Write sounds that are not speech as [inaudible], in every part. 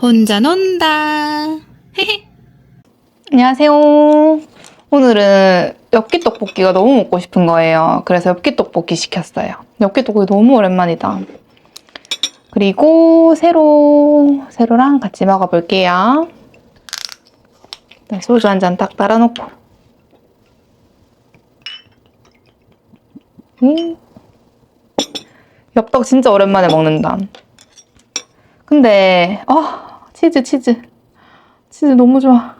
혼자 논다. 안녕하세요. 오늘은 엽기 떡볶이가 너무 먹고 싶은 거예요. 그래서 엽기 떡볶이 시켰어요. 엽기 떡볶이 너무 오랜만이다. 그리고 새로, 새로랑 같이 먹어볼게요. 일단 소주 한 잔 딱 따라놓고. 음. 엽떡 진짜 오랜만에 먹는다. 근데, 아, 치즈, 치즈. 치즈 너무 좋아.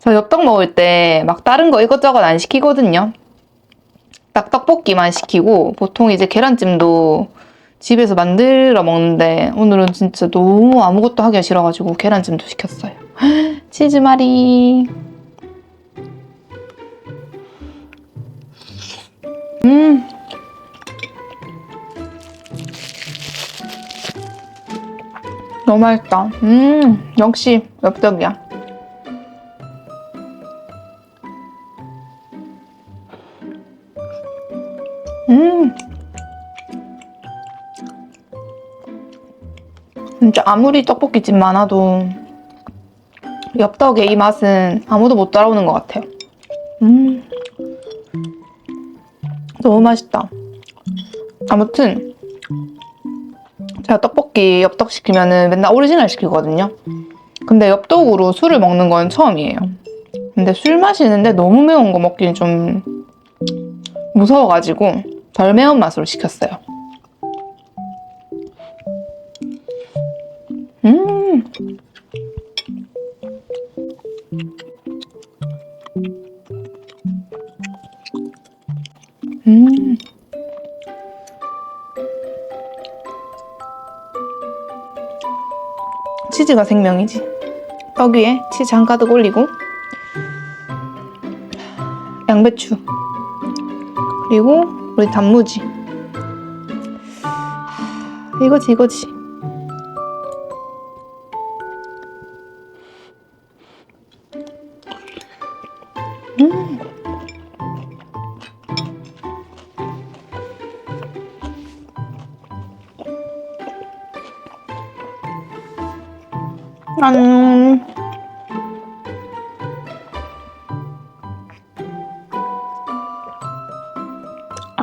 저 엽떡 먹을 때 막 다른 거 이것저것 안 시키거든요. 딱 떡볶이만 시키고 보통 이제 계란찜도 집에서 만들어 먹는데 오늘은 진짜 너무 아무것도 하기가 싫어가지고 계란찜도 시켰어요. [gasps] 치즈 말이. 음. 너무 맛있다. 음, 역시 엽떡이야. 음. 진짜 아무리 떡볶이집 많아도 엽떡의 이 맛은 아무도 못 따라오는 것 같아요. 음. 너무 맛있다. 아무튼 제가 떡볶이 엽떡 시키면은 맨날 오리지널 시키거든요. 근데 엽떡으로 술을 먹는 건 처음이에요. 근데 술 마시는데 너무 매운 거 먹기는 좀 무서워가지고 덜 매운 맛으로 시켰어요. 음. 음. 치즈가 생명이지. 떡 위에 치즈 한 가득 올리고 양배추 그리고 우리 단무지 이거지 이거지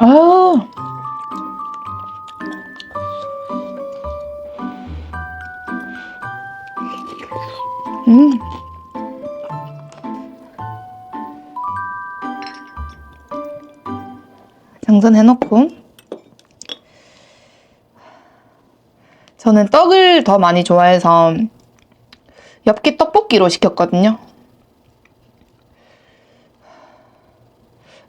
아. 음. 장전해놓고 저는 떡을 더 많이 좋아해서 엽기 떡볶이로 시켰거든요.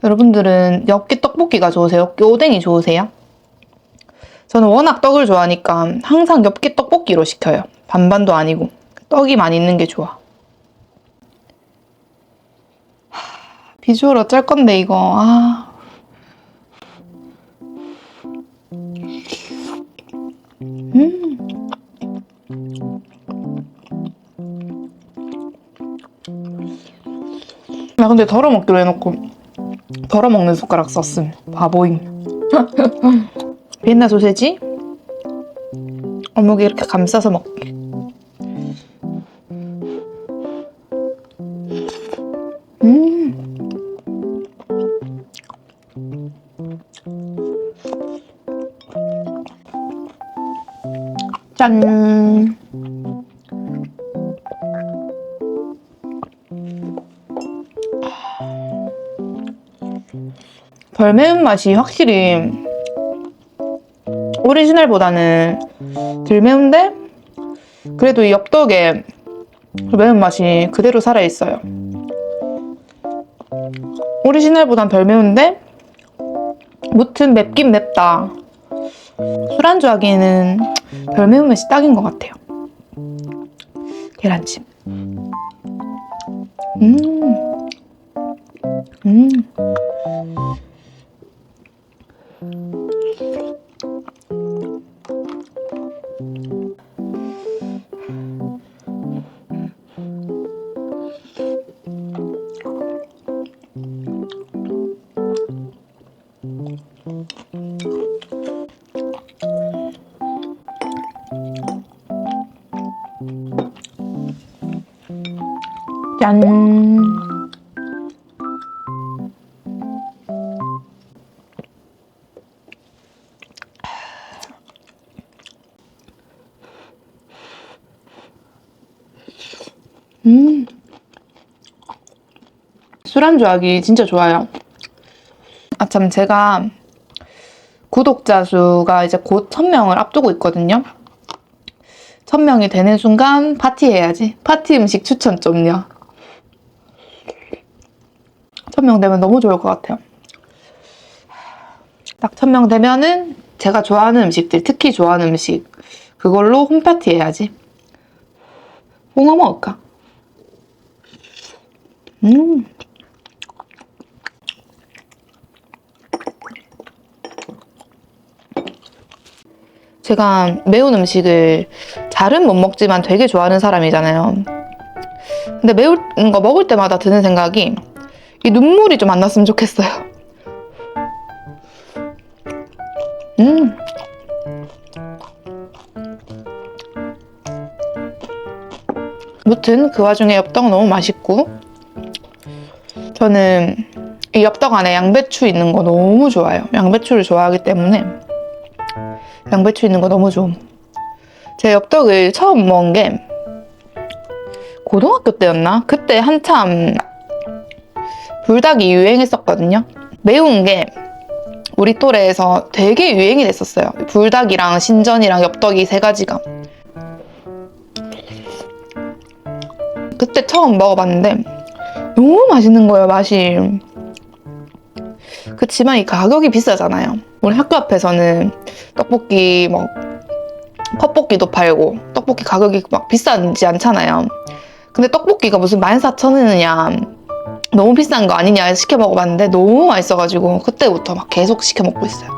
여러분들은 엽기 떡볶이가 좋으세요? 엽기 오뎅이 좋으세요? 저는 워낙 떡을 좋아하니까 항상 엽기 떡볶이로 시켜요. 반반도 아니고 떡이 많이 있는 게 좋아. 하, 비주얼 어쩔 건데 이거 아. 음. 나 근데 덜어 먹기로 해놓고 덜어 먹는 숟가락 썼음 바보임 비엔나 소세지 어묵에 이렇게 감싸서 먹게 음. 짠. 덜 매운맛이 확실히 오리지널보다는 덜 매운데 그래도 이 엽떡에 그 매운맛이 그대로 살아있어요. 오리지널보단 덜 매운데 무튼 맵긴 맵다. 술안주 하기에는 덜 매운맛이 딱인 것 같아요. 계란찜. 음. 음. 음. 술안주 하기 진짜 좋아요. 아, 참, 제가 구독자 수가 이제 곧 1000명을 앞두고 있거든요. 1000명이 되는 순간 파티해야지. 파티 음식 추천 좀요. 1000명 되면 너무 좋을 것 같아요. 딱 1000명 되면은 제가 좋아하는 음식들, 특히 좋아하는 음식, 그걸로 홈파티 해야지. 홍어 먹을까? 음. 제가 매운 음식을 잘은 못 먹지만 되게 좋아하는 사람이잖아요. 근데 매운 거 먹을 때마다 드는 생각이 이 눈물이 좀 안 났으면 좋겠어요. 음. 무튼 그 와중에 엽떡 너무 맛있고 저는 이 엽떡 안에 양배추 있는 거 너무 좋아요. 양배추를 좋아하기 때문에 양배추 있는 거 너무 좋음. 제 엽떡을 처음 먹은 게 고등학교 때였나? 그때 한참 불닭이 유행했었거든요. 매운 게 우리 또래에서 되게 유행이 됐었어요. 불닭이랑 신전이랑 엽떡이 세 가지가. 그때 처음 먹어봤는데 너무 맛있는 거예요, 맛이. 그치만 이 가격이 비싸잖아요. 우리 학교 앞에서는 떡볶이 뭐 컵볶이도 팔고 떡볶이 가격이 막 비싸지 않잖아요. 근데 떡볶이가 무슨 14,000원이냐 너무 비싼 거 아니냐 해서 시켜 먹어봤는데 너무 맛있어가지고 그때부터 막 계속 시켜 먹고 있어요.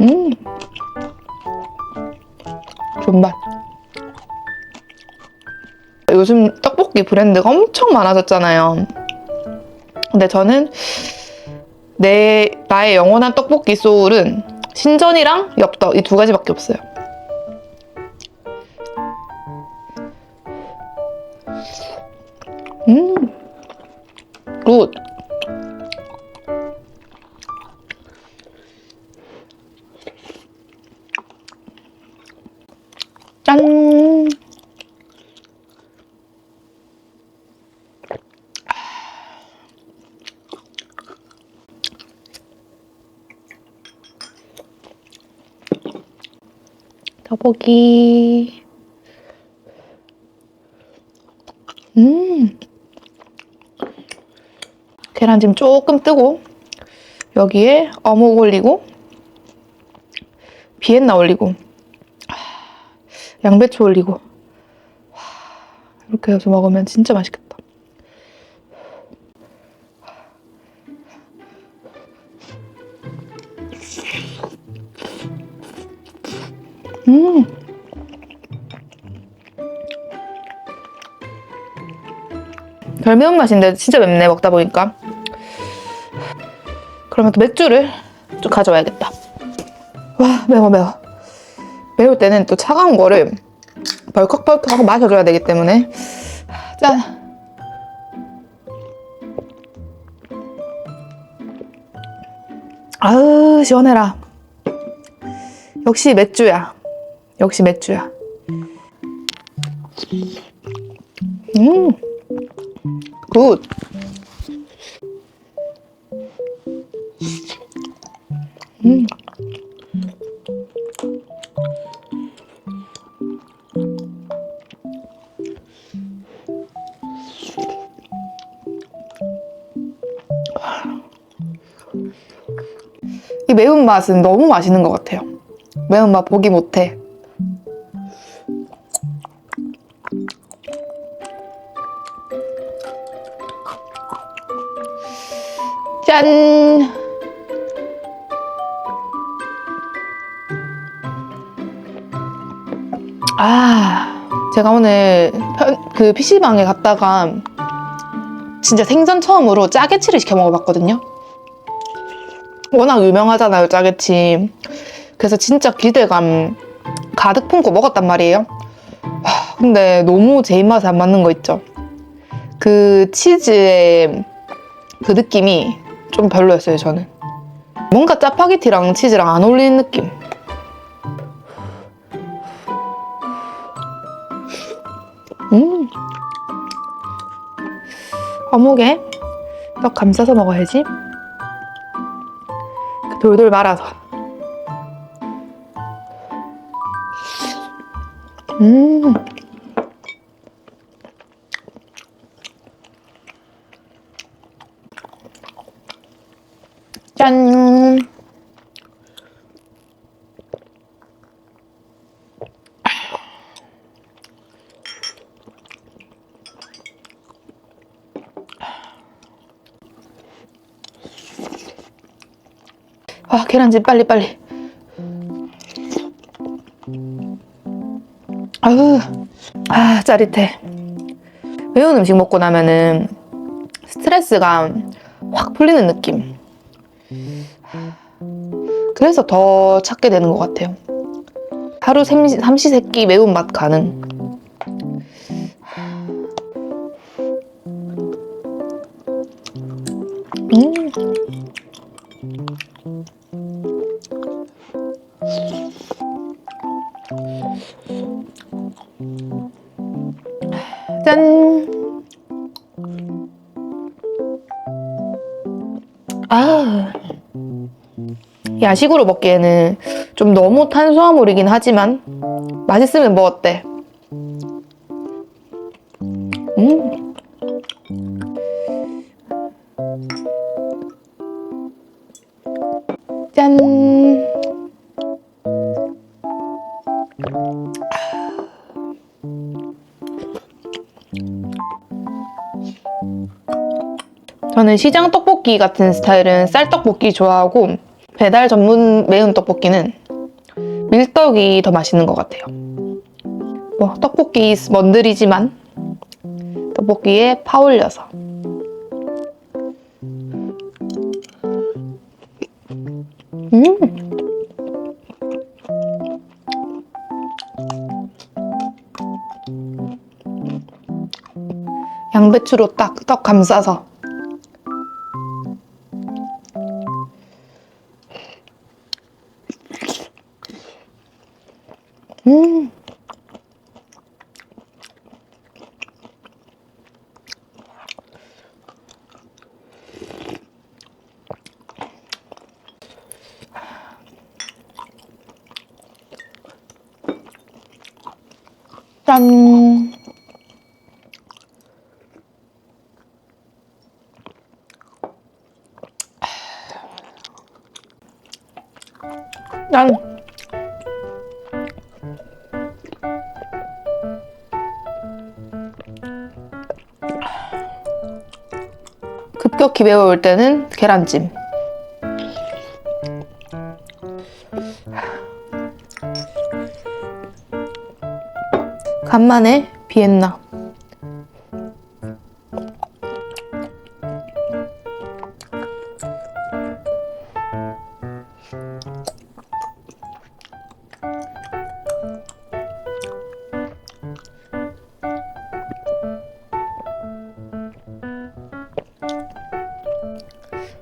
음, 존맛. 요즘 떡볶이 브랜드가 엄청 많아졌잖아요. 근데 저는 내 나의 영원한 떡볶이 소울은 신전이랑 엽떡 이 두 가지밖에 없어요. 떡볶이. 음. 계란찜 조금 뜨고 여기에 어묵 올리고 비엔나 올리고 양배추 올리고 이렇게 해서 먹으면 진짜 맛있겠다. 별 매운 맛인데 진짜 맵네 먹다 보니까. 그러면 또 맥주를 좀 가져와야겠다. 와 매워 매워. 매울 때는 또 차가운 거를 벌컥벌컥 하고 마셔줘야 되기 때문에 짠. 아으 시원해라. 역시 맥주야. 역시 맥주야. 음, 굿. 음. 이 매운맛은 너무 맛있는 것 같아요. 매운맛 보기 못해. 아, 제가 오늘 편- 그 PC방에 갔다가 진짜 생전 처음으로 짜게치를 시켜 먹어봤거든요. 워낙 유명하잖아요, 짜게치. 그래서 진짜 기대감 가득 품고 먹었단 말이에요. 하, 근데 너무 제 입맛에 안 맞는 거 있죠. 그 치즈의 그 느낌이 좀 별로였어요, 저는. 뭔가 짜파게티랑 치즈랑 안 어울리는 느낌. 어묵에 떡 감싸서 먹어야지. 돌돌 말아서. 음. 아, 계란찜 빨리 빨리. 아우, 아, 짜릿해. 매운 음식 먹고 나면은 스트레스가 확 풀리는 느낌. 그래서 더 찾게 되는 것 같아요. 하루 삼시, 삼시세끼 매운맛 가능. 음. 야식으로 먹기에는 좀 너무 탄수화물이긴 하지만 맛있으면 뭐 어때? 음. 짠. 저는 시장 떡볶이 같은 스타일은 쌀떡볶이 좋아하고 배달 전문 매운 떡볶이는 밀떡이 더 맛있는 것 같아요. 뭐 떡볶이 먼들이지만 떡볶이에 파 올려서 음. 양배추로 딱 떡 감싸서 짠. 짠. 급격히 매워올 때는 계란찜. 간만에 비엔나.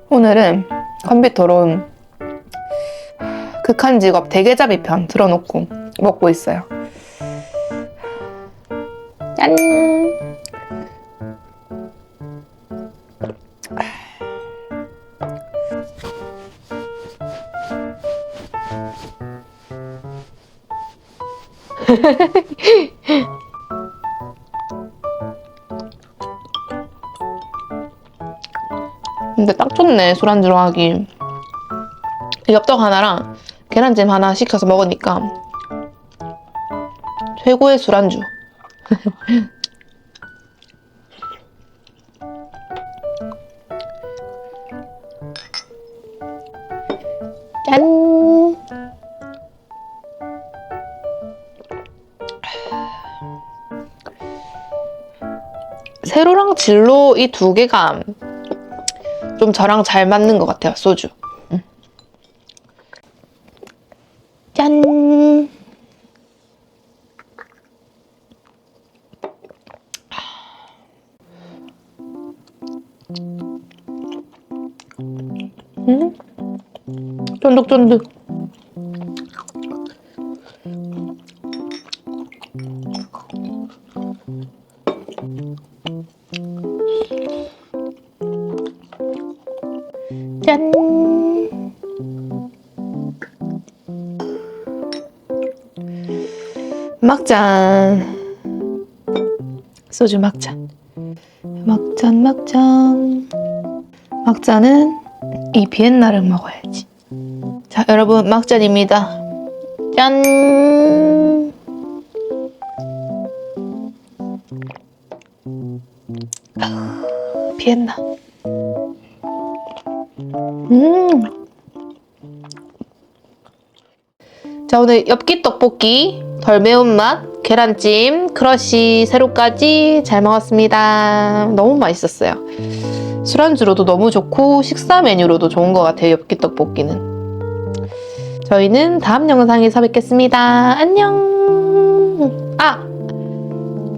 오늘은 컴퓨터로 극한 직업 대게잡이 편 틀어놓고 먹고 있어요. 딱 좋네 술안주로 하기. 엽떡 하나랑 계란찜 하나 시켜서 먹으니까 최고의 술안주. [laughs] 짠! 세로랑 진로 이 두 개가 좀 저랑 잘 맞는 것 같아요, 소주. 짠! 음? 쫀득쫀득. 짠. 막잔. 소주 막잔. 막잔, 막잔. 막잔은 이 비엔나를 먹어야지. 자, 여러분, 막잔입니다. 짠! 아, 비엔나. 자, 오늘 엽기 떡볶이, 덜 매운맛, 계란찜, 크러쉬, 새우까지 잘 먹었습니다. 너무 맛있었어요. 술안주로도 너무 좋고 식사 메뉴로도 좋은 것 같아요. 엽기 떡볶이는. 저희는 다음 영상에서 뵙겠습니다. 안녕. 아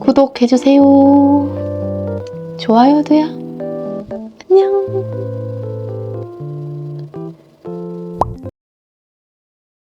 구독해주세요. 좋아요도요. 안녕.